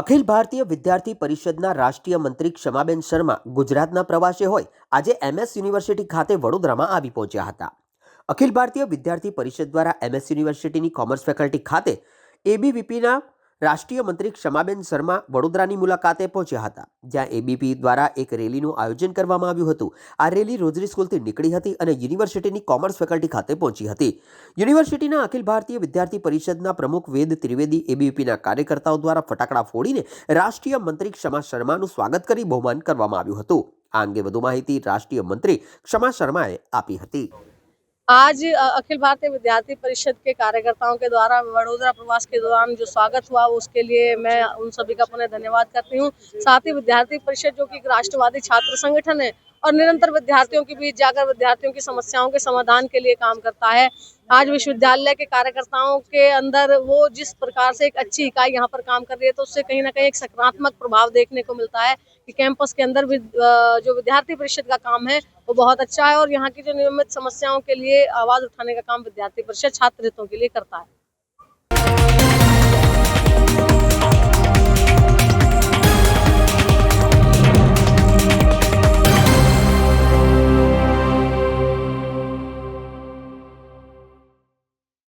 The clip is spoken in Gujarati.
અખિલ ભારતીય વિદ્યાર્થી પરિષદના રાષ્ટ્રીય મંત્રી ક્ષમાબેન શર્મા ગુજરાતના પ્રવાસે હોય, આજે એમએસ યુનિવર્સિટી ખાતે વડોદરામાં આવી પહોંચ્યા હતા. અખિલ ભારતીય વિદ્યાર્થી પરિષદ દ્વારા એમએસ યુનિવર્સિટીની કોમર્સ ફેકલ્ટી ખાતે એબીવીપીના રાષ્ટ્રીય મંત્રી ક્ષમાબેન શર્મા વડોદરાની મુલાકાતે પહોંચ્યા હતા, જ્યાં એબીપી દ્વારા એક રેલીનું આયોજન કરવામાં આવ્યું હતું. આ રેલી રોજરી સ્કૂલથી નીકળી હતી અને યુનિવર્સિટીની કોમર્સ ફેકલ્ટી ખાતે પહોંચી હતી. યુનિવર્સિટીના અખિલ ભારતીય વિદ્યાર્થી પરિષદના પ્રમુખ વેદ ત્રિવેદી એબીપીના કાર્યકર્તાઓ દ્વારા ફટાકડા ફોડીને રાષ્ટ્રીય મંત્રી ક્ષમા શર્માનું સ્વાગત કરી બહુમાન કરવામાં આવ્યું હતું. આ અંગે વધુ માહિતી રાષ્ટ્રીય મંત્રી ક્ષમા શર્માએ આપી હતી. आज अखिल भारतीय विद्यार्थी परिषद के कार्यकर्ताओं के द्वारा, वडोदरा प्रवास के दौरान जो स्वागत हुआ, उसके लिए मैं उन सभी का पुनः धन्यवाद करती हूँ। साथ ही विद्यार्थी परिषद, जो कि एक राष्ट्रवादी छात्र संगठन है और निरंतर विद्यार्थियों के बीच जाकर विद्यार्थियों की समस्याओं के समाधान के लिए काम करता है। आज विश्वविद्यालय के कार्यकर्ताओं के अंदर वो जिस प्रकार से एक अच्छी इकाई यहाँ पर काम कर रही है तो उससे कहीं ना कहीं एक सकारात्मक प्रभाव देखने को मिलता है कि कैंपस के अंदर भी जो विद्यार्थी परिषद का काम है, वो बहुत अच्छा है और यहाँ की जो नियमित समस्याओं के लिए आवाज़ उठाने का काम विद्यार्थी परिषद छात्र हितों के लिए करता है।